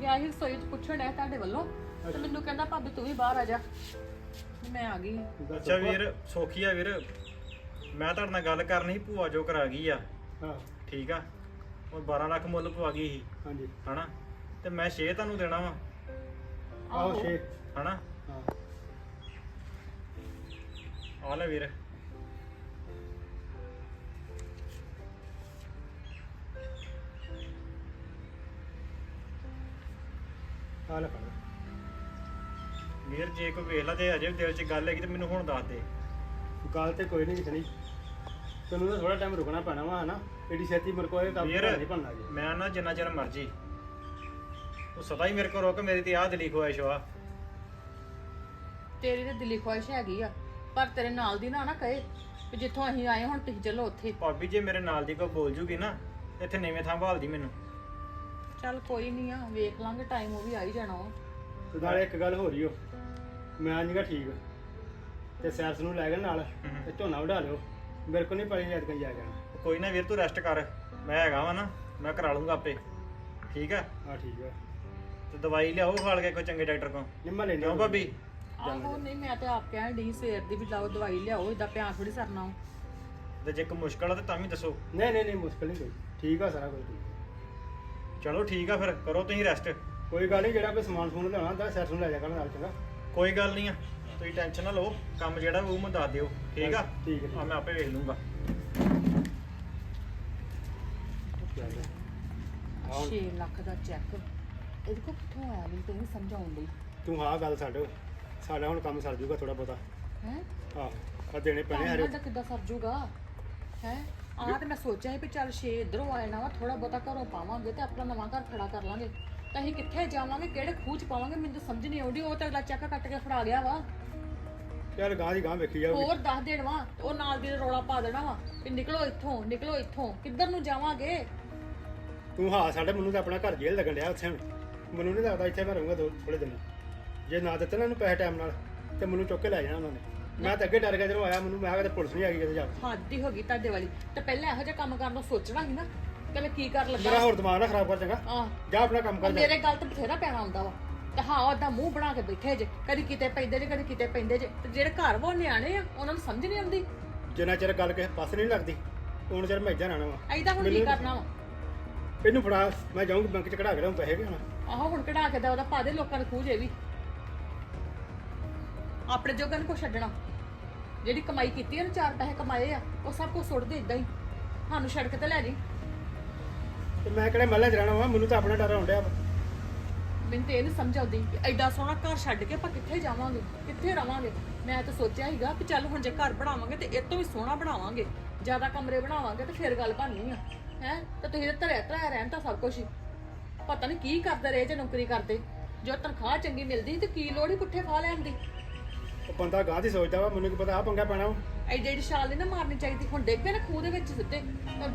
ਗਿਆ ਸੀ ਰਸੋਈ ਚ ਪੁੱਛਣ ਡਿਆ ਤੁਹਾਡੇ ਵੱਲੋਂ ਤੇ ਮੈਨੂੰ ਕਹਿੰਦਾ ਭਾਬੀ ਤੂੰ ਵੀ ਬਾਹਰ ਆ ਜਾ। ਤੇ ਮੈਂ ਆ ਗਈ। ਅੱਛਾ ਵੀਰ ਸੋਖੀ ਆ ਵੀਰ। ਮੈਂ ਤੁਹਾਡੇ ਨਾਲ ਗੱਲ ਕਰਨੀ ਸੀ ਭੂਆ ਜੋ ਕਰਾ ਗਈ ਆ। ਹਾਂ। ਠੀਕ ਆ? ਉਹ 12 ਲੱਖ ਮੁੱਲ ਪਵਾ ਗਈ ਸੀ। ਹਾਂਜੀ। ਹਨਾ? ਤੇ ਮੈਂ 6 ਤੁਹਾਨੂੰ ਦੇਣਾ ਵਾ। ਆਹੋ ਛੇ। ਹਨਾ? ਹਾਂ। ਆ ਲੈ ਵੀਰ। ਆ ਲੈ ਫੜ। ਵੀਰ ਜੇ ਕੋਈ ਵੇਖ ਲਾ ਤੇ ਅਜੇ ਵੀ ਦਿਲ 'ਚ ਗੱਲ ਹੈਗੀ ਤੇ ਮੈਨੂੰ ਹੁਣ ਦੱਸ ਦੇ। ਗੱਲ ਤੇ ਕੋਈ ਨਹੀਂ ਕਿਤਨੀ ਤੈਨੂੰ ਤਾਂ ਥੋੜਾ ਟਾਈਮ ਰੁਕਣਾ ਪੈਣਾ ਵਾ ਹਨਾ? ਏਡੀ ਛੇਤੀ ਮੇਰੇ ਕੋਲ ਇਹ ਕੰਮ ਨਹੀਂ ਬਣਨਾ ਜੀ। ਮੈਂ ਨਾ ਜਿੰਨਾ ਚਿਰ ਮਰਜ਼ੀ। ਉਹ ਸਦਾ ਹੀ ਮੇਰੇ ਕੋਲ ਰੁਕ ਮੇਰੀ ਤੇ ਆਹ ਦਿਲੀ ਖੁਆਇਸ਼ ਵਾ। ਤੇਰੀ ਤੇ ਦਿਲੀ ਖੁਆਇਸ਼ ਹੈਗੀ ਆ ਪਰ ਤੇਰੇ ਨਾਲ ਦੀ ਨਾ ਨਾ ਕਹੇ ਵੀ ਜਿੱਥੋਂ ਅਸੀਂ ਆਏ ਹੁਣ ਤੁਸੀਂ ਚੱਲੋ ਉੱਥੇ। ਭਾਬੀ ਜੇ ਮੇਰੇ ਨਾਲ ਦੀ ਕੋਈ ਬੋਲ ਜੂਗੀ ਨਾ ਇੱਥੇ ਨਵੇਂ ਥਾਂ ਭਾਲਦੀ ਮੈਨੂੰ। ਚੱਲ ਕੋਈ ਨਹੀਂ ਆ ਵੇਖ ਲਾਂਗੇ ਟਾਈਮ ਉਹ ਵੀ ਆ ਹੀ ਜਾਣਾ ਵਾ। ਤੇ ਨਾਲੇ ਇੱਕ ਗੱਲ ਹੋ ਰਹੀ ਓ ਮੈਂ ਨਹੀਂਗਾ ਠੀਕ ਤੇ ਸੈਰਸ ਨੂੰ ਲੈ ਗਏ ਨਾਲ। ਤੇ ਝੋਨਾ ਵਢਾ ਲਿਓ। ਮੇਰੇ ਕੋਲ ਨਹੀਂ ਪੜੀ ਜਦ ਕਈ ਜਾ ਜਾਣਾ। ਕੋਈ ਨਾ ਵੀਰ ਤੂੰ ਰੈਸਟ ਕਰ। ਮੈਂ ਹੈਗਾ ਵਾ ਨਾ ਮੈਂ ਕਰਾ ਲੂੰਗਾ ਆਪੇ। ਠੀਕ ਆ? ਹਾਂ ਠੀਕ ਆ। ਤੇ ਦਵਾਈ ਲਿਆਓ ਖਾਲ ਕੇ ਕੋਈ ਚੰਗੇ ਡਾਕਟਰ ਕੋਲ। ਨਿੰਮਾ ਲੈਣਾ ਕਿਉਂ ਭਾਬੀ? ਆਹੋ ਨਹੀਂ ਮੈਂ ਤੇ ਆਪ ਕਹਿਣ ਡਈ ਸਵੇਰ ਦੀ ਵੀ ਲਾਓ ਦਵਾਈ ਲਿਆਓ ਇਦਾਂ ਪਿਆ ਥੋੜੀ ਸਰਨਾ ਵਾ। ਤੇ ਜੇ ਕੋਈ ਮੁਸ਼ਕਲ ਆ ਤੇ ਤਾਂ ਵੀ ਦੱਸੋ। ਨਹੀਂ ਨਹੀਂ ਨਹੀਂ ਮੁਸ਼ਕਲ ਨਹੀਂ ਕੋਈ। ਠੀਕ ਆ ਸਾਰਾ ਕੁਝ। ਠੀਕ ਚਲੋ ਠੀਕ ਆ ਫਿਰ ਕਰੋ ਤੁਸੀਂ ਰੈਸਟ ਕੋਈ ਗੱਲ ਨਹੀਂ ਜਿਹੜਾ ਕੋਈ ਸਮਾਨ ਸਮੂਨ ਲਿਆਉਣਾ ਤਾਂ ਸੈਰਸ ਨੂੰ ਲੈ ਜਾ ਕਰ ਨਾਲ ਚੰਗਾ। ਕੋਈ ਗੱਲ ਨਹੀਂ ਆ। ਤੁਸੀਂ ਟੈਨਸ਼ਨ ਨਾ ਲਓ ਕੰਮ ਜਿਹੜਾ ਉਹ ਮੈਨੂੰ ਦੱਸ ਦਿਓ ਠੀਕ ਆ? ਠੀਕ ਆ ਮੈਂ ਆਪੇ ਵੇਖ ਲੂੰਗਾ। ਹਾਂ। 6 ਲੱਖ ਦਾ ਚੈੱਕ ਇਹਦੇ ਕੋ ਕਿੱਥੋਂ ਆਇਆ ਮੈਨੂੰ ਤੇ ਨਹੀਂ ਸਮਝ ਆਉਣ ਡਈ। ਤੂੰ ਹਾਂ ਗੱਲ ਛੱਡ। ਸਾਡਾ ਹੁਣ ਕੰਮ ਸਰ ਜੂਗਾ ਥੋੜਾ ਬਹੁਤਾ। ਹੈ? ਆਹ ਆ ਦੇਣੇ ਪੈਣੇ ਹਰੇ। ਦਾ ਕਿੱਦਾਂ ਸਰ ਜੂਗਾ? ਹੈ? ਆਹ ਤੇ ਮੈਂ ਸੋਚਿਆ ਸੀ ਵੀ ਚੱਲ 6 ਇਧਰੋਂ ਆ ਜਾਣਾ ਵਾ ਥੋੜਾ ਬਹੁਤਾ ਘਰੋਂ ਪਾਵਾਂਗੇ ਤੇ ਆਪਣਾ ਨਵਾਂ ਘਰ ਖੜਾ ਕਰ ਲਾਂਗੇ। ਤਾਂ ਅਸੀਂ ਕਿੱਥੇ ਜਾਵਾਂਗੇ ਕਿਹੜੇ ਖੂਹ ਚ ਪਾਵਾਂਗੇ ਮੈਨੂੰ ਤਾਂ ਸਮਝ ਨਹੀਂ ਆਉਂਦੀ ਉਹ ਤਾਂ ਅਗਲਾ ਚੱਕ ਕੱਟ ਕੇ ਫੜਾ ਗਿਆ ਵਾ। ਯਾਰ ਗਾਂ ਦੀ ਗਾਂ ਵੇਖੀ ਜਾਊਗੀ। ਹੋਰ ਦੱਸ ਦੇਣ ਵਾ ਉਹ ਨਾਲ ਦੀ ਨੇ ਰੌਲਾ ਪਾ ਦੇਣਾ ਵਾ ਵੀ ਨਿਕਲੋ ਇੱਥੋਂ ਨਿਕਲੋ ਇੱਥੋਂ ਕਿੱਧਰ ਨੂੰ ਜਾਵਾਂਗੇ? ਤੂੰ ਹਾਂ ਸਾਡੇ ਮੈਨੂੰ ਤਾਂ ਆਪਣਾ ਘਰ ਜੇਲ੍ਹ ਲੱਗਣ ਡਿਆ ਉੱਥੇ ਹੁਣ। ਮੈਨੂੰ ਨਹੀਂ ਲੱਗਦਾ ਇੱਥੇ ਮੈਂ ਰਹੂੰਗਾ ਦੋ ਥੋੜੇ ਦਿਨ। ਜੇ ਨਾ ਦਿੱਤੇ ਨਾ ਇਹਨੂੰ ਪੈਸੇ ਟਾਈਮ ਨਾਲ ਤੇ ਮੈਨੂੰ ਚੁੱਕ ਕੇ ਲੈ ਜਾਣਾ ਉਹਨਾਂ ਨੇ। ਮੈਂ ਤਾਂ ਅੱਗੇ ਡਰ ਗਿਆ ਜਦੋਂ ਆਇਆ ਮੈਨੂੰ ਮੈਂ ਕਿਹਾ ਕਿਤੇ ਪੁਲਿਸ ਨਹੀਂ ਆ ਗਈ ਕਿਤੇ ਜਾ ਕੇ। ਹੱਦ ਹੀ ਹੋ ਗਈ ਤੁਹਾਡੇ ਵਾਲੀ। ਤੇ ਪਹਿਲਾਂ ਇਹੋ ਜਿਹਾ ਕੰਮ ਕਰਨ ਨੂੰ ਸੋਚਣਾ ਸੀ ਨਾ ਕਿ ਮੈਂ ਕੀ ਕਰ ਮੇਰਾ ਲੱਗਾ ਹੋਰ ਦਿਮਾਗ ਨਾ ਖਰਾਬ ਕਰ ਚੰਗਾ। ਆਹ। ਜਾ ਆਪਣਾ ਕੰਮ ਕਰ ਜਾ। ਮੇਰੇ ਗੱਲ ਤੇ ਬਥੇਰਾ ਪੈਣਾ ਹੁੰਦਾ ਵਾ। ਤੇ ਹਾਂ ਉਹਦਾ ਮੂੰਹ ਬਣਾ ਕੇ ਬੈਠੇ ਜੇ। ਕਦੀ ਕਿਤੇ ਪੈਂਦੇ ਜੇ ਕਦੀ ਕਿਤੇ ਪੈਂਦੇ ਜੇ। ਤੇ ਜਿਹੜੇ ਘਰ ਵਾ ਉਹ ਨਿਆਣੇ ਆ ਉਹਨਾਂ ਨੂੰ ਸਮਝ ਨਹੀਂ ਆਉਂਦੀ। ਜਿੰਨਾ ਚਿਰ ਗੱਲ ਕਿਸੇ ਪਾਸੇ ਨਹੀਂ ਲੱਗਦੀ ਹੁਣ ਚਿਰ ਮੈਂ ਇੱਧਰ ਆਣਾ ਵਾ। ਐਦਾਂ ਹੁਣ ਕੀ ਮੈਨੂੰ- ਕਰਨਾ ਵਾ? ਇਹਨੂੰ ਫੜਾ ਮੈਂ ਜਾਊਂਗੀ ਬੈਂਕ ਚ ਕਢਾ ਕੇ ਲਿਆਉਂ ਪੈਸੇ ਵੀ ਹੁਣ। ਆਹੋ ਹੁਣ ਕਢਾ ਕੇ ਦਾ ਉਹਦਾ ਪਾ ਦੇ ਲੋਕਾਂ ਨੂੰ ਖੂਜ ਵੀ। ਆਪਣੇ ਜੋਗਨ ਕੋ ਛੱਡਣਾ। ਜਿਹੜੀ ਕਮਾਈ ਕੀਤੀ ਉਹਨੇ ਚਾਰ ਪੈਸੇ ਕਮਾਏ ਆ ਉਹ ਸਭ ਕੁਝ ਸੁੱਟ ਦੇ ਇਦਾਂ ਹੀ। ਸਾਨੂੰ ਸੜਕ ਤੇ ਲੈ ਜੀ। ਤੇ ਮੈਂ ਕਿਹੜੇ ਮੱਲੇ ਚ ਰਹਿਣਾ ਵਾ ਮੈਨੂੰ ਤਾਂ ਆਪਣਾ ਡਰ ਆਉਂਦਿਆ ਵਾ। ਮੈਨੂੰ ਤੇ ਇਹ ਨਹੀਂ ਸਮਝ ਆਉਂਦੀ ਕਿ ਐਡਾ ਸੋਹਣਾ ਘਰ ਛੱਡ ਕੇ ਆਪਾਂ ਕਿੱਥੇ ਜਾਵਾਂਗੇ ਕਿੱਥੇ ਰਵਾਂਗੇ। ਮੈਂ ਤਾਂ ਸੋਚਿਆ ਸੀਗਾ ਕਿ ਚੱਲ ਹੁਣ ਜੇ ਘਰ ਬਣਾਵਾਂਗੇ ਤੇ ਇਹ ਤੋਂ ਵੀ ਸੋਹਣਾ ਬਣਾਵਾਂਗੇ। ਜ਼ਿਆਦਾ ਕਮਰੇ ਬਣਾਵਾਂਗੇ ਤੇ ਫਿਰ ਗੱਲ ਬਣਨੀ ਆ। ਹੈ? ਤੇ ਤੁਸੀਂ ਤਾਂ ਧਰਿਆ ਧਰਿਆ ਰਹਿਣ ਤਾਂ ਸਭ ਕੁਝ ਹੀ। ਪਤਾ ਨਹੀਂ ਕੀ ਕਰਦੇ ਰਹੇ ਜੇ ਨੌਕਰੀ ਕਰਦੇ। ਜੋ ਤਨਖਾਹ ਚੰਗੀ ਮਿਲਦੀ ਤੇ ਕੀ ਲੋੜ ਹੀ ਪੁੱਠੇ ਖਾ ਲੈਣ ਦੀ। ਉਹ ਬੰਦਾ ਗਾਂ ਦੀ ਸੋਚਦਾ ਵਾ ਮੈਨੂੰ ਕੀ ਪਤਾ ਆ ਪੰਗਾ ਪੈਣਾ ਵਾ। ਐਡੀ ਐਡੀ ਛਾਲ ਨਹੀਂ ਨਾ ਮਾਰਨੀ ਚਾਹੀਦੀ। ਹੁਣ ਡਿੱਗ ਨਾ ਖੂਹ ਦੇ ਵਿੱਚ ਸਿੱਧੇ।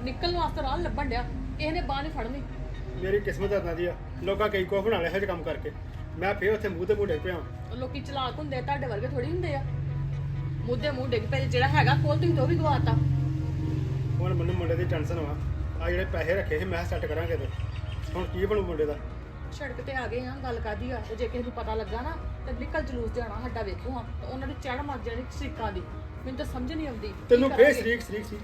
ਨਿਕਲਣ ਵਾਸਤੇ ਰਾਹ ਲੱਭਣ ਡਿਆ। ਕਿਸੇ ਨੇ ਬਾਹ ਨਹੀਂ ਫੜਨੀ। ਮੇਰੀ ਕਿਸਮਤ ਇਦਾਂ ਦੀ ਆ। ਲੋਕਾਂ ਕਈ ਕੋ ਬਣਾ ਲਿਆ ਇਹ ਜਿਹੇ ਕੰਮ ਕਰਕੇ। ਮੈਂ ਫੇਰ ਉੱਥੇ ਮੂੰਹ ਤੇ ਮੂੰਹ ਡਿੱਗ ਪਿਆ। ਉਹ ਲੋਕੀ ਚਲਾਕ ਹੁੰਦੇ ਆ ਤੁਹਾਡੇ ਵਰਗੇ ਥੋੜੀ ਹੁੰਦੇ ਆ। ਮੁੱਦੇ ਮੂੰਹ ਡਿੱਗ ਪਏ ਜਿਹੜਾ ਹੈਗਾ ਕੋਲ ਤੁਸੀਂ ਤੋਂ ਵੀ ਗਵਾਤਾ। ਹੁਣ ਮੈਨੂੰ ਮੁੰਡੇ ਦੀ ਟੈਨਸ਼ਨ ਵਾ। ਆ ਜਿਹੜੇ ਪੈਸੇ ਰੱਖੇ ਸੀ ਮੈਂ ਸੈੱਟ ਕਰਾਂਗੇ ਤੇ। ਹੁਣ ਕੀ ਬਣੂ ਮੁੰਡੇ ਦਾ? ਸੜਕ ਤੇ ਆ ਗਏ ਆ ਗੱਲ ਕਾਦੀ ਆ? ਤੇ ਜੇ ਕਿਸੇ ਨੂੰ ਪਤਾ ਲੱਗਾ ਨਾ ਤੇ ਨਿਕਲ ਜਲੂਸ ਜਾਣਾ ਸਾਡਾ ਵੇਖੋ ਹਾਂ ਤੇ ਉਹਨਾਂ ਦੀ ਚੜ ਮੱਜ ਜਾਣੀ ਸ਼ਰੀਕਾਂ ਦੀ। ਮੈਨੂੰ ਤਾਂ ਸਮਝ ਨਹੀਂ ਆਉਂਦੀ। ਕੀ ਤੈਨੂੰ ਫੇਰ ਕਰਾਂਗੇ? ਸ਼ਰੀਕ ਸ਼ਰੀਕ ਸੀ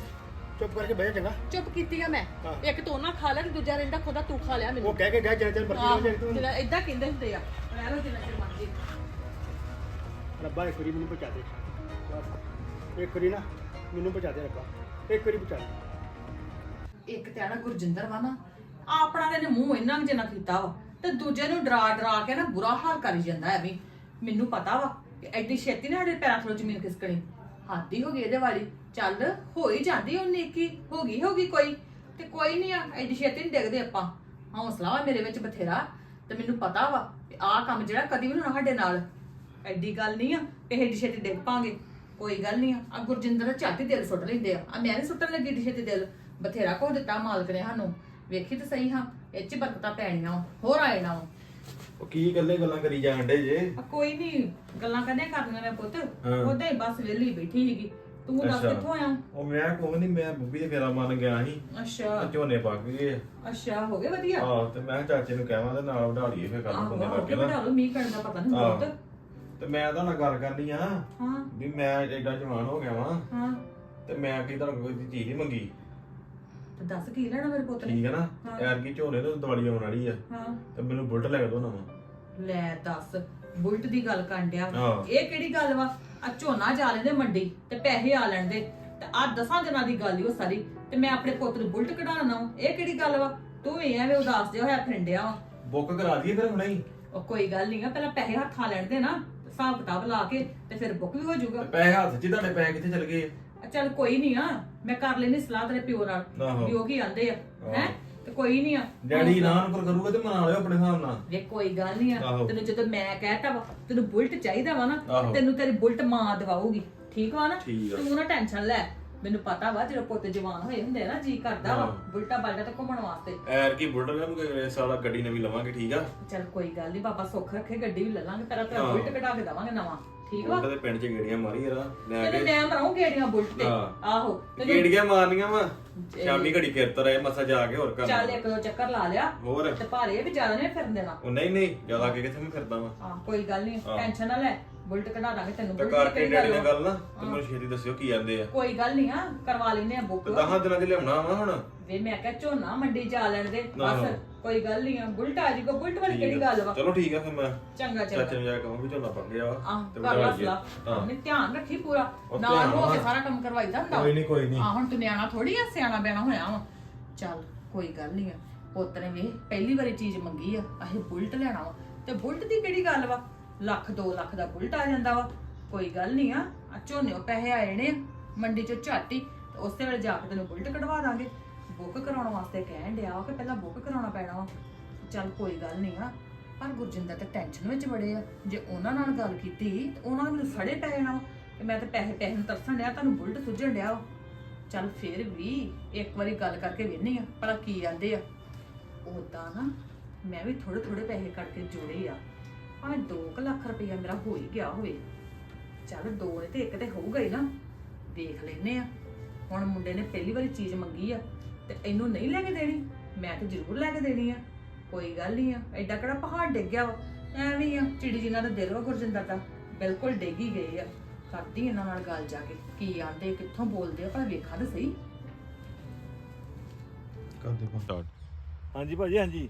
ਚੁੱਪ ਕਰਕੇ ਬਹਿ ਜਾ ਚੰਗਾ। ਚੁੱਪ ਕੀਤੀ ਆ ਮੈਂ। ਹਾਂ। ਇੱਕ ਤੋਂ ਨਾ ਖਾ ਲਿਆ ਤੇ ਦੂਜਾ ਰਹਿੰਦਾ ਖੁਦਾ ਤੂੰ ਖਾ ਲਿਆ ਉਹ ਮੈਨੂੰ ਕਹਿ ਕੇ ਗਿਆ ਜਿੰਨਾ ਚਿਰ ਮਰਜ਼ੀ ਹੋ ਜਾਏ ਤੂੰ। ਜਿਹੜਾ ਇਦਾਂ ਕਹਿੰਦੇ ਹੁੰਦੇ ਆ। ਰਹਿ ਲੋ ਜਿੰਨਾ ਚਿਰ ਮਰਜ਼ੀ। ਰੱਬਾ ਇੱਕ ਵਾਰੀ ਮੈਨੂੰ ਬਚਾ ਦੇ। ਬਸ। ਇੱਕ ਵਾਰੀ ਨਾ ਮੈਨੂੰ ਬਚਾ ਦੇ ਰੱਬਾ। ਇੱਕ ਵਾਰੀ ਬਚਾ ਦੇ। ਇੱਕ ਤੇ ਆਣਾ ਗੁਰਜਿੰਦਰ ਵਾ ਨਾ ਆਪਣਾ ਤੇ ਇਹਨੇ ਮੂੰਹ ਇੰਨਾ ਕੁ ਜਿੰਨਾ ਕੀਤਾ ਵਾ ਤੇ ਦੂਜੇ ਨੂੰ ਡਰਾ ਡਰਾ ਕੇ ਨਾ ਬੁਰਾ ਹਾਲ ਕਰੀ ਜਾਂਦਾ ਐਵੇਂ। ਮੈਨੂੰ ਪਤਾ ਵਾ ਕਿ ਐਡੀ ਛੇਤੀ ਨਾ ਸਾਡੇ ਪੈਰਾਂ ਥਲੋਂ ਜ਼ਮੀਨ ਖਿਸਕਣੀ। ਹਾਦੀ ਹੋ ਗਈ ਇਹਦੇ ਵਾਲੀ। ਚੱਲ ਹੋ ਹੀ ਜਾਂਦੀ ਉਹ ਨੇਕੀ ਹੋ ਗਈ ਹੋ ਗਈ ਕੋਈ। ਤੇ ਕੋਈ ਨਹੀਂ ਆ ਐਡੀ ਛੇਤੀ ਨਹੀਂ ਡਿੱਗਦੇ ਆਪਾਂ। ਹੌਸਲਾ ਵਾ ਮੇਰੇ ਵਿੱਚ ਬਥੇਰਾ ਤੇ ਮੈਨੂੰ ਪਤਾ ਵਾ ਕਿ ਆਹ ਕੰਮ ਜਿਹੜਾ ਕਦੀ ਵੀ ਨੀ ਹੋਣਾ ਸਾਡੇ ਨਾਲ। ਐਡੀ ਗੱਲ ਨਹੀਂ ਆ ਇਹ ਐਡੀ ਛੇਤੀ ਡਿੱਗ ਪਾਂਗੇ। ਕੋਈ ਗੱਲ ਨਹੀਂ ਆ ਆ ਗੁਰਜਿੰਦਰ ਝਾਤੀ ਦਿਲ ਸੁੱਟ ਲੈਂਦੇ ਆ। ਆ ਮੈਂ ਨੀ ਸੁੱਟਣ ਲੱਗੀ ਏਡੀ ਛੇਤੀ ਦਿਲ। ਬਥੇਰਾ ਕੋ ਦਿੱਤਾ ਮਾਲਕ ਨੇ ਸਾਨੂੰ। ਵੇਖੀ ਤੇ ਸਹੀ ਹਾਂ ਇਹ ਚ ਬਰਕਤਾਂ ਪੈਣੀਆਂ ਵਾਂ, ਹੋਰ ਆਏ ਨਾ ਉਹ ਕੀ ਇਕੱਲੇ ਗੱਲਾਂ ਕਰੀ ਜਾਣ ਡੇ ਜੇ? ਆ ਕੋਈ ਨਹੀਂ ਗੱਲਾਂ ਕਰਨੇ ਕਰਨੀਆਂ ਨੇ ਪੁੱਤ। ਹਾਂ। ਉਹਦੇ ਹੀ ਬਸ ਵਿਹਲੀ ਬੈਠੀ ਸੀਗੀ। ਤੂੰ ਦੱਸ ਅੱਛਾ। ਕਿੱਥੋਂ ਆਇਆ? ਉਹ ਮੈਂ ਕੋਈ ਨਹੀਂ ਮੈਂ ਬੁੱਬੀ ਦੇ ਫੇਰਾ ਮੰਨ ਗਿਆ ਸੀ। ਅੱਛਾ। ਤੇ ਝੋਨੇ ਪੱਕ ਗਏ ਅੱਛਾ ਹੋ ਗਏ ਵਧੀਆ? ਆਹ ਤੇ ਮੈਂ ਚਾਚੇ ਨੂੰ ਕਹਾਂ ਤੇ ਨਾਲ ਵਢਾ ਲਈਏ ਫੇਰ ਕੱਲ ਆਹੋ ਬੰਦੇ ਹੋ ਲੱਗੇ ਨਾ। ਬਣਾ ਲਓ ਮੀਂਹ ਕਰਨ ਦਾ ਪਤਾ ਨਹੀਂ ਆਹ। ਪੁੱਤ। ਤੇ ਮੈਂ ਤਾਂ ਨਾਲ ਗੱਲ ਕਰਨੀ ਆ। ਹਾਂ। ਵੀ ਮੈਂ ਐਡਾ ਜਵਾਨ ਹੋ ਗਿਆ ਵਾਂ। ਹਾਂ। ਤੇ ਮੈਂ ਕੀ ਤੁਹਾਨੂੰ ਕੋਈ ਚੀਜ਼ ਨਹੀਂ ਮੰਗੀ। ਤੇ ਦੱਸ ਕੀ ਲੈਣਾ ਮੇਰੇ ਪੁੱਤ ਨੇ? ਠੀਕ ਹੈ ਨਾ? ਹਾਂ। ਯਾਰ ਕੀ ਝੋਨੇ ਨੂੰ ਦਿਵਾਲੀ ਆਉਣ ਵਾਲੀ ਆ। ਹਾਂ। ਤੇ ਮੈਨੂੰ ਬੁਲਟ ਲੈ ਕੇ ਦੋ ਨਵਾਂ। ਲੈ ਦੱਸ ਬੁਲਟ ਦੀ ਗੱਲ ਕਰਨ ਡਿਆ ਹਾਂ। ਇਹ ਕਿਹੜੀ ਗੱਲ ਵਾ? ਆ ਝੋਨਾ ਜਾ ਲੈਂਦੇ ਮੰਡੀ ਤੇ ਪੈਸੇ ਆ ਲੈਂਦੇ। ਤੇ ਆ ਦਸਾਂ ਦਿਨਾਂ ਦੀ ਗੱਲ ਈ ਉਹ ਸਾਰੀ। ਤੇ ਮੈਂ ਆਪਣੇ ਪੁੱਤ ਨੂੰ ਬੁਲਟ ਕਢਾਉਣਾ ਇਹ ਕਿਹੜੀ ਗੱਲ ਵਾ? ਤੂੰ ਵੀ ਐਵੇਂ ਉਦਾਸ ਜਿਹਾ ਹੋਇਆ ਫਿਰੰਡਿਆ ਵਾ। ਬੁੱਕ ਕਰਾ ਦਈਏ ਫਿਰ ਹੁਣੇ ਹੀ। ਉਹ ਕੋਈ ਗੱਲ ਨਹੀਂ ਆ ਪਹਿਲਾਂ ਪੈਸੇ ਹੱਥਾਂ ਲੈਣ ਦੇ ਨਾ ਹਿਸਾਬ ਕਿਤਾਬ ਲਾ ਕੇ ਤੇ ਫਿਰ ਬੁੱਕ ਵੀ ਹੋ ਜਾਊਗਾ। ਪੈਸੇ ਹੱਥ 'ਚ ਹੀ ਤੁਹਾਡੇ ਪੈਸੇ ਕਿੱਥੇ ਚਲ ਗਏ? ਆ ਚੱਲ ਕੋਈ ਨਹੀਂ ਆ ਮੈਂ ਕਰ ਲੈਣੀ ਸਲਾਹ ਤੇਰੇ ਪਿਓ ਨਾਲ। ਆਹੋ। ਵੀ ਉਹ ਕੀ ਆਂਦੇ ਆ ਆਹੋ। ਤੇ ਕੋਈ ਨਹੀਂ ਆ। ਡੈਡੀ ਨਾ ਨੰਬਰ ਕਰੂਗਾ ਤੇ ਮਨਾ ਲਿਓ ਆਪਣੇ ਹਿਸਾਬ ਨਾਲ। ਵੇ ਕੋਈ ਗੱਲ ਨਹੀਂ ਆ। ਆਹੋ। ਤੈਨੂੰ ਜਦੋਂ ਮੈਂ ਕਹਿਤਾ ਵਾ ਤੈਨੂੰ ਬੁਲਟ ਚਾਹੀਦਾ ਵਾ ਨਾ ਆਹੋ। ਤੈਨੂੰ ਤੇਰੀ ਬੁਲਟ ਮਾਂ ਦਵਾਉਗੀ ਠੀਕ ਵਾ ਨਾ? ਠੀਕ ਆ। ਤੂੰ ਨਾ ਟੈਨਸ਼ਨ ਲੈ। ਮੈਨੂੰ ਪਤਾ ਵਾ ਜਦੋਂ ਪੁੱਤ ਜਵਾਨ ਹੋਏ ਹੁੰਦੇ ਆ ਨਾ ਜੀ ਕਰਦਾ ਵਾ। ਬੁਲਟਾ ਬਾਲਟਾ ਤੇ ਘੁੰਮਣ ਵਾਸਤੇ। ਐਰ ਕੀ ਬੁਲਟ ਲੈ ਸਾਲਾ ਗੱਡੀ ਨਵੀਂ ਲਵਾਂਗੇ ਠੀਕ ਆ? ਚੱਲ ਕੋਈ ਗੱਲ ਨਹੀਂ ਬਾਬਾ ਸੁੱਖ ਰੱਖੇ ਗੱਡੀ ਵੀ ਲੈ ਲਾਂਗੇ ਤੇਰਾ ਆਹੋ। ਬੁਲਟ ਕਢਾ ਕੇ ਦਵਾਂਗੇ ਨਵਾਂ। ਠੀਕ ਵਾ? ਬੁਲਟ ਦੇ ਪਿੰਡ 'ਚ ਗੇੜੀਆਂ ਮਾਰੀ ਯਾਰ ਲੈ ਤੈਨੂੰ ਕੇ। ਮੈਂ ਮਰਾਉਂ ਗੇੜੀਆਂ ਬੁਲਟ ਤੇ। ਹਾਂ। ਆਹੋ। ਤੈਨੂੰ ਗੇੜੀਆਂ ਮਾਰਨੀਆਂ ਵਾ। ਸ਼ਾਮੀ ਘੜੀ ਫਿਰਤ ਰਹੇ ਮੱਸਾ ਜਾ ਕੇ ਹੋਰ ਚੱਲ ਕਰਨਾ ਇੱਕ ਦੋ ਚੱਕਰ ਲਾ ਲਿਆ ਹੋਰ? ਤੇ ਭਾਰੇ ਵੀ ਜ਼ਿਆਦਾ ਨਹੀਂ ਫਿਰਨ ਦੇਣਾ। ਉਹ ਨਹੀਂ ਨਹੀਂ ਜ਼ਿਆਦਾ ਕੇ ਕਿੱਥੇ ਮੈਂ ਫਿਰਦਾ ਵਾ। ਹਾਂ ਕੋਈ ਗੱਲ ਨਹੀਂ। ਟੈਨਸ਼ਨ ਨਾ ਲੈ। ਬੁਲਟ ਕਢਾ ਦਾਂਗੇ ਤੈਨੂੰ ਤੇ ਬੁਲਟ ਦੀ ਕਰਕੇ ਕਿਹੜੀ ਡੈਡੀ ਗੱਲ ਨਾਲ ਵਾ? ਗੱਲ ਨਾ ਤੇ ਮੈਨੂੰ ਛੇਤੀ ਦੱਸਿਓ ਕੀ ਜਾਂਦੇ ਆ। ਕੋਈ ਗੱਲ ਨਹੀਂ ਆ ਕਰਵਾ ਲੈਨੇ ਆ ਬੁੱਕ। ਤੇ 10 ਦਿਨਾਂ 'ਚ ਲਿਆਉਣਾ ਵਾ ਹੁਣ? ਵੇ ਮੈਂ ਕਿਹਾ ਝੋਨਾ ਮੰਡੀ ਜਾ ਲੈਣ ਦੇ ਆਹੋ। ਬਸ ਕੋਈ ਗੱਲ ਨਹੀਂ ਆ ਬੁਲਟ ਆ ਜੀਗਾ ਬੁਲਟ ਵਾਲੀ ਕਿਹੜੀ। ਗੱਲ ਵਾ? ਚਲੋ ਠੀਕ ਆ ਫਿਰ ਮੈਂ। ਚੰਗਾ ਚਾਚੇ ਚੰਗਾ ਨੂੰ ਜਾ ਕੇ ਕਹਾਂ ਵੀ ਝੋਨਾ ਪੱਕ ਗਿਆ ਵਾ ਆਹ ਤੇ ਕਰ ਵਧਾ ਲਾ ਲਈਏ। ਸਲਾ ਹਾਂ। ਆਪਣੇ ਧਿਆਨ ਰੱਖੀ ਪੂਰਾ। ਉਹ ਨਾਲ ਧਿਆਨ ਹੋ ਕੇ। ਸਾਰਾ ਕੰਮ ਕਰਵਾਈਦਾ ਹੁੰਦਾ ਕੋਈ ਨਹੀਂ ਕੋਈ ਨਹੀਂ ਆ ਹੁਣ ਤੂੰ ਨਿਆਣਾ ਥੋੜੀ ਆ ਸਿਆਣਾ ਬਿਆਣਾ ਹੋਇਆ ਵਾ। ਚੱਲ ਕੋਈ ਗੱਲ ਨਹੀਂ ਆ। ਪੁੱਤ ਨੇ ਵੇ ਪਹਿਲੀ ਵਾਰੀ ਚੀਜ਼ ਮੰਗੀ ਆ ਆਹੇ ਬੁਲਟ ਲੈਣਾ ਵਾ। ਤੇ ਬੁਲਟ ਦੀ ਕਿਹੜੀ ਗੱਲ ਵਾ? ਲੱਖ 2 ਲੱਖ ਦਾ ਬੁਲਟ ਆ ਜਾਂਦਾ ਵਾ। ਕੋਈ ਗੱਲ ਨਹੀਂ ਆ ਆ ਝੋਨੇ ਪੈਸੇ ਆਏ ਨੇ ਮੰਡੀ ਚੋਂ ਝਾਟੀ ਤੇ ਉਸੇ ਵੇਲੇ ਜਾ ਕੇ ਤੈਨੂੰ ਬੁਲਟ ਕਢਵਾ ਦਾਂਗੇ। ਬੁੱਕ ਕਰਾਉਣ ਵਾਸਤੇ ਕਹਿਣ ਡਿਆ ਵਾ ਕਿ ਪਹਿਲਾਂ ਬੁੱਕ ਕਰਾਉਣਾ ਪੈਣਾ ਵਾ। ਚੱਲ ਕੋਈ ਗੱਲ ਨਹੀਂ ਆ, ਪਰ ਗੁਰਜਿੰਦਰ ਤਾਂ ਟੈਨਸ਼ਨ ਵਿੱਚ ਬੜੇ ਆ। ਜੇ ਉਹਨਾਂ ਨਾਲ ਗੱਲ ਕੀਤੀ, ਤੇ ਉਹਨਾਂ ਨੇ ਮੈਨੂੰ ਫੜੇ ਪੈ ਜਾਣਾ ਵਾ ਮੈਂ ਤਾਂ ਪੈਸੇ ਪੈਸੇ ਨੂੰ ਤਰਸਣ ਡਿਆ, ਤੁਹਾਨੂੰ ਬੁਲਟ ਸੁੱਝਣ ਡਿਆ ਵਾ। ਚੱਲ ਫੇਰ ਵੀ ਇੱਕ ਵਾਰੀ ਗੱਲ ਕਰਕੇ ਵੇਖਨੀ ਆ, ਭਲਾ ਕੀ ਆਂਦੇ ਆ। ਉਦਾਂ ਨਾ, ਮੈਂ ਵੀ ਥੋੜੇ ਥੋੜੇ ਪੈਸੇ ਕੱਢ ਕੇ ਜੋੜੇ ਆ। ਭਾਵੇਂ 2 ਲੱਖ ਰੁਪਈਆ ਮੇਰਾ ਹੋ ਹੀ ਗਿਆ ਹੋਵੇ। ਚੱਲ ਦੋ ਨੇ ਤੇ ਇੱਕ ਤੇ ਹੋਊਗਾ ਹੀ ਨਾ। ਦੇਖ ਲੈਨੇ ਆ। ਹੁਣ ਮੁੰਡੇ ਨੇ ਪਹਿਲੀ ਵਾਰੀ ਚੀਜ਼ ਮੰਗੀ ਆ ਤੇ ਇਹਨੂੰ ਨਹੀਂ ਲੈ ਕੇ ਦੇਣੀ। ਮੈਂ ਤੇ ਜ਼ਰੂਰ ਲੈ ਕੇ ਦੇਣੀ ਆ। ਕੋਈ ਗੱਲ ਨਹੀਂ ਆ। ਐਡਾ ਕਿਹੜਾ ਪਹਾੜ ਡਿੱਗ ਗਿਆ ਵਾ। ਐਵੇਂ ਹੀ ਆ। ਚਿੜੀ ਜਿਨ੍ਹਾਂ ਦਾ ਦਿਲ ਵਾ ਗੁਰਜਿੰਦਰ ਦਾ। ਬਿਲਕੁਲ ਡਿੱਗ ਹੀ ਗਏ ਆ। ਕਰਦੀ ਇਹਨਾਂ ਨਾਲ ਗੱਲ ਜਾ ਕੇ। ਕੀ ਆਂਦੇ ਕਿੱਥੋਂ ਬੋਲਦੇ ਆ? ਪਰ ਵੇਖਾਂ ਤਾਂ ਸਹੀ। ਕਰਦੇ ਪਾ ਹਾਂਜੀ ਭਾਜੀ ਹਾਂਜੀ।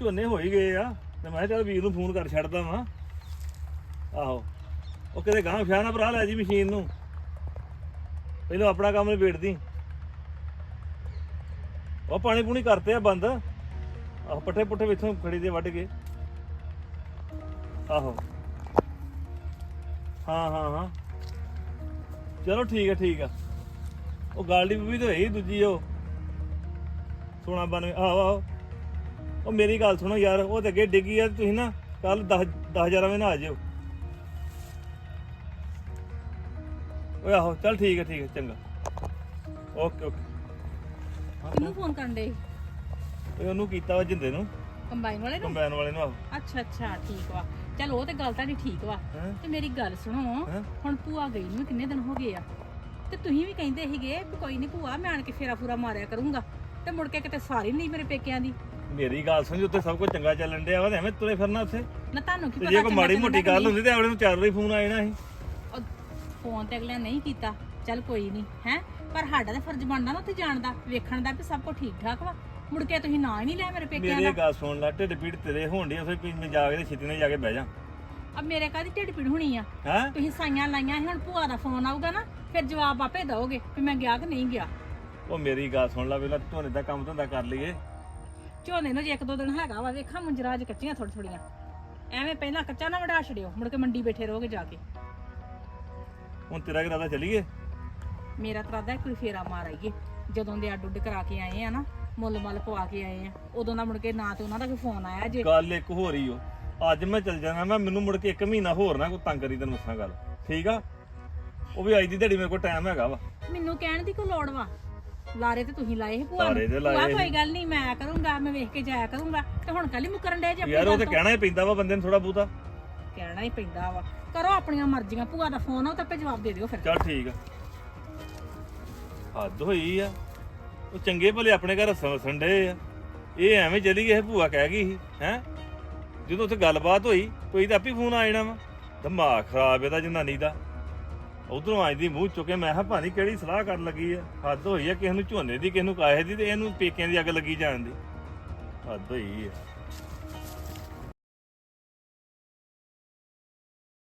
ਝੋਨੇ ਹੋ ਹੀ ਗਏ ਆ। ਤੇ ਮੈਂ ਕਿਹਾ ਚੱਲ ਵੀਰ ਨੂੰ ਫੋਨ ਕਰ, ਛੱਡਦਾ ਵਾਂ। ਆਹੋ। ਉਹ ਕਿਤੇ ਗਾਂ ਫਿਆ ਨਾ ਭਰਾ, ਲੈ ਜੀ ਮਸ਼ੀਨ ਨੂੰ। ਪਹਿਲਾਂ ਆਪਣਾ ਕੰਮ ਨਿਬੇੜਦੀ। ਉਹ ਪਾਣੀ ਪੂਣੀ ਕਰਤੇ ਆ ਬੰਦ। ਆਹ ਪੱਠੇ ਪੁੱਠੇ ਵਿੱਚੋਂ ਖੜੀ ਦੇ ਵੱਢ ਕੇ। ਆਹੋ। ਹਾਂ ਹਾਂ ਹਾਂ। ਚਲੋ ਠੀਕ ਹੈ ਠੀਕ ਆ। ਉਹ ਗਾਲਡੀ ਵੀ ਤਾਂ ਹੋਈ ਦੂਜੀ ਉਹ। ਸੋਨਾ ਬਣ ਆਹੋ ਆਹੋ। ਉਹ ਮੇਰੀ ਗੱਲ ਸੁਣੋ ਯਾਰ ਉਹ ਤੇ ਅੱਗੇ ਡਿੱਗੀ ਆ ਤੁਸੀਂ ਨਾ ਕੱਲ 10 10000 ਵੇ ਨਾ ਆ ਜਿਓ। ਓਏ ਆਹੋ ਚੱਲ ਠੀਕ ਹੈ ਠੀਕ ਹੈ ਚੰਗਾ। Okay okay. ਕਿਹਨੂੰ ਫੋਨ ਕਰਨ ਦੇ ਓਏ ਉਹਨੂੰ ਕੀਤਾ ਵਾ ਜਿੰਦੇ ਨੂੰ। ਕੰਬਾਈਨ ਵਾਲੇ ਨੂੰ? ਕੰਬਾਈਨ ਵਾਲੇ ਨੂੰ ਆਹੋ। ਅੱਛਾ ਅੱਛਾ ਠੀਕ ਵਾ। ਚਲ ਉਹ ਤੇ ਗੱਲ ਤੁਹਾਡੀ ਠੀਕ ਵਾ। ਹੈਂ? ਤੇ ਮੇਰੀ ਗੱਲ ਸੁਣੋ ਹੈਂ? ਹੁਣ ਭੂਆ ਗਈ ਨੂੰ ਵੀ ਕਿੰਨੇ ਦਿਨ ਹੋ ਗਏ ਆ। ਤੇ ਤੁਸੀਂ ਵੀ ਕਹਿੰਦੇ ਸੀਗੇ ਵੀ ਕੋਈ ਨਹੀਂ ਭੂਆ ਮੈਂ ਆਣ ਕੇ ਫੇਰਾ ਫੂਰਾ ਮਾਰਿਆ ਕਰੂੰਗਾ। ਤੇ ਮੁੜ ਕੇ ਕਿਤੇ ਸਾਰੀ ਨਹੀਂ ਮੇਰੇ ਪੇਕਿਆਂ ਦੀ। ਮੇਰੀ ਗੱਲ ਸੁਣ ਉੱਥੇ ਸਭ ਕੁਝ ਚੰਗਾ ਚੱਲਣ ਡਿਆ ਵਾ ਤੇ ਐਵੇਂ ਤੁਰੇ ਫਿਰਨਾ ਉੱਥੇ। ਨਾ ਤੁਹਾਨੂੰ ਕੀ ਤੇ ਪਤਾ ਜੇ ਕੋਈ ਚੰਗਾ ਮਾੜੀ ਮੋਟੀ ਕਿ ਗੱਲ ਨਹੀਂ? ਹੁੰਦੀ ਤੇ ਆਪਣੇ ਨੂੰ ਚਾਰ ਵਾਰੀ ਫੋਨ ਆ ਜਾਣਾ ਸੀ। ਉਹ ਫੋਨ ਤੇ ਅਗਲਿਆਂ ਨਹੀਂ ਕੀਤਾ। ਚਲ ਕੋਈ ਨਹੀਂ ਹੈ? ਪਰ ਸਾਡਾ ਤਾਂ ਫਰਜ਼ ਬਣਦਾ ਨਾ ਉੱਥੇ ਜਾਣ ਦਾ ਵੇਖਣ ਦਾ ਵੀ ਸਭ ਕੁਝ ਠੀਕ ਠਾਕ ਵਾ। ਮੁੜ ਕੇ ਤੁਸੀਂ ਨਾਂ ਹੀ ਨਹੀਂ ਲਿਆ ਮੇਰੇ ਪੇਕਿਆਂ ਮੇਰੀ ਦਾ। ਗੱਲ ਸੁਣ ਲੈ ਢਿੱਡ ਪੀੜ ਤੇਰੇ ਹੋਣ ਡਈ ਉਸੇ ਕੋਈ ਮੈਂ ਜਾ ਕੇ ਤੇ ਛੇਤੀ ਨਾਲ ਜਾ ਕੇ ਬਹਿ ਜਾ। ਅਬ ਮੇਰੇ ਕਾਦੀ ਢਿੱਡ ਪੀੜ ਹੋਣੀ ਆ? ਹੈ? ਤੁਸੀਂ ਸਾਈਆਂ ਲਾਈਆਂ ਸੀ ਹੁਣ ਭੂਆ ਦਾ ਫੋਨ ਆਊਗਾ ਨਾ ਫਿਰ ਜਵਾਬ ਆਪੇ ਦਓਗੇ ਵੀ ਮੈਂ ਗਿਆ ਕਿ ਨਹੀਂ ਗਿਆ। ਉਹ ਮੇਰੀ ਗੱਲ ਸੁਣ ਲੈ ਪਹਿਲਾਂ ਧੋਨੇ ਦਾ ਕੰਮ ਧੰਦਾ ਕਰ ਲਈਏ। ਝੋਨੇ ਨੂੰ ਜੇ ਇੱਕ ਦੋ ਦਿਨ ਹੈਗਾ ਵਾ ਵੇਖਾਂ ਮੁੰਜਰਾ ਅੱਜ ਕੱਚੀਆਂ ਥੋੜੀ ਥੋੜੀਆਂ ਐਵੇਂ ਪਹਿਲਾਂ ਕੱਚਾ ਨਾ ਵੜਾ ਛੜਿਓ ਮੁੜ ਕੇ ਮੰਡੀ ਬੈਠੇ ਰਹੋਗੇ ਜਾ ਕੇ। ਹੁਣ ਤੇਰਾ ਇਰਾਦਾ ਚੱਲੀਏ? ਮੇਰਾ ਤਰਾਦਾ ਕੋਈ ਫੇਰਾ ਮਾਰ ਆਈਏ। ਜਦੋਂ ਦੇ ਅੱਡ ਉੱਡ ਕਰਾ ਕੇ ਆਏ ਆ ਨਾ ਮੁੱਲ ਮੱਲ ਪਵਾ ਕੇ ਆਏ ਆ ਉਦੋਂ ਦਾ ਮੁੜ ਕੇ ਨਾ ਤੇ ਉਹਨਾਂ ਦਾ ਕੋਈ ਫੋਨ ਆਇਆ ਜੇ। ਗੱਲ ਇੱਕ ਹੋਰ ਹੀ ਓ ਅੱਜ ਮੈਂ ਚੱਲ ਜਾਣਾ ਮੈਂ ਮੈਨੂੰ ਮੁੜ ਕੇ ਇੱਕ ਮਹੀਨਾ ਹੋਰ ਨਾ ਕੋਈ ਤੰਗ ਕਰੀ ਤੈਨੂੰ ਦੱਸਾਂ ਗੱਲ। ਠੀਕ ਆ? ਉਹ ਵੀ ਅੱਜ ਦੀ ਦਿਹਾੜੀ ਮੇਰੇ ਕੋਲ ਟਾਈਮ ਹੈਗਾ ਵਾ। ਮੈਨੂੰ ਕਹਿਣ ਦੀ ਕੋਈ ਲੋੜ ਵਾ? ਲਾਰੇ ਤੇ ਤੁਸੀਂ ਲਾਏ ਸੀ ਭੂਆ ਲਾਰੇ ਤੇ ਨੂੰ ਲਾਏ ਭੂਆ ਸੀ। ਕੋਈ ਗੱਲ ਨਹੀਂ ਮੈਂ ਕਰੂੰਗਾ ਮੈਂ ਵੇਖ ਕੇ ਜਾਇਆ ਕਰੂੰਗਾ। ਤੇ ਹੁਣ ਕੱਲ ਹੀ ਮੁਕਰਨ ਡੇ ਜੇ ਯਾਰ ਉਹ ਤਾਂ। ਕਹਿਣਾ ਹੀ ਪੈਂਦਾ ਵਾ ਬੰਦੇ ਨੂੰ ਥੋੜਾ ਬਹੁਤਾ। ਕਹਿਣਾ ਹੀ ਪੈਂਦਾ ਵਾ। ਕਰੋ ਆਪਣੀਆਂ ਮਰਜ਼ੀਆਂ ਭੂਆ ਦਾ ਫੋਨ ਆ ਉਹ ਤਾਂ ਆਪੇ ਜਵਾਬ ਦੇ ਦਿਓ ਫਿਰ। ਚੱਲ ਠੀਕ ਆ। ਹੱਦ ਹੋਈ ਆ। ਉਹ ਚੰਗੇ ਭਲੇ ਆਪਣੇ ਘਰ ਸੰਡੇ ਆ। ਇਹ ਐਵੇਂ ਚਲੀ ਗਏ ਭੂਆ ਕਹਿ ਗਈ ਸੀ ਹੈ? ਜਦੋਂ ਉੱਥੇ ਗੱਲਬਾਤ ਹੋਈ ਕੋਈ ਤਾਂ ਆਪੇ ਫੋਨ ਆ ਜਾਣਾ ਵਾ। ਦਿਮਾਗ ਖਰਾਬ ਇਹਦਾ ਜਨਾਨੀ ਦਾ। ਉਧਰੋਂ ਆਈ ਦੀ ਮੂੰਹ ਚੁੱਕੇ, ਮੈਂ ਕਿਹਾ ਭਾਣੀ ਕਿਹੜੀ ਸਲਾਹ ਕਰਨ ਲੱਗੀ ਆ? ਹੱਦ ਹੋਈ ਆ, ਕਿਸੇ ਨੂੰ ਝੋਨੇ ਦੀ, ਕਿਸੇ ਨੂੰ ਕਾਹੇ ਦੀ ਤੇ ਇਹਨੂੰ ਪੇਕਿਆਂ ਦੀ ਅੱਗ ਲੱਗੀ ਜਾਣ ਦੀ। ਹੱਦ ਹੋਈ ਆ।